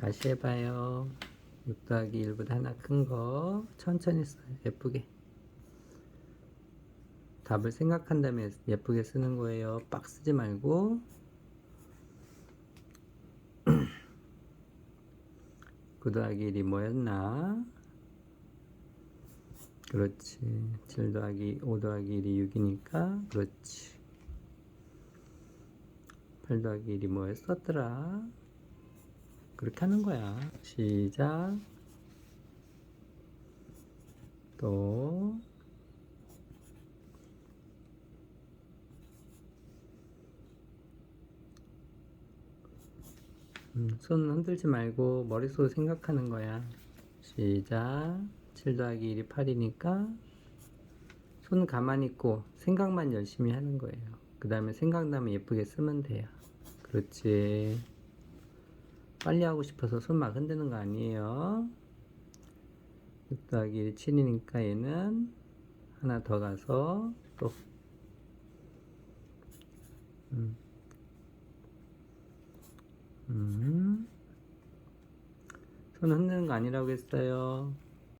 다시 해봐요. 6 더하기 1보다 하나 큰 거 천천히 써요. 예쁘게. 답을 생각한 다음에 예쁘게 쓰는 거예요. 빡 쓰지 말고. 9 더하기 1이 뭐였나? 그렇지. 7 더하기 5 더하기 1이 6이니까 그렇지. 8 더하기 1이 뭐였었더라? 그렇게 하는 거야. 시작. 또. 음, 손 흔들지 말고 머릿속으로 생각하는 거야. 시작. 7 더하기 1이 8이니까 손 가만히 있고 생각만 열심히 하는 거예요. 그 다음에 생각나면 예쁘게 쓰면 돼요. 그렇지. 빨리 하고 싶어서 손막 흔드는 거 아니에요. 6 더하기 1이 7이니까 얘는 하나 더 가서 또 음. 음. 손 흔드는 거 아니라고 했어요.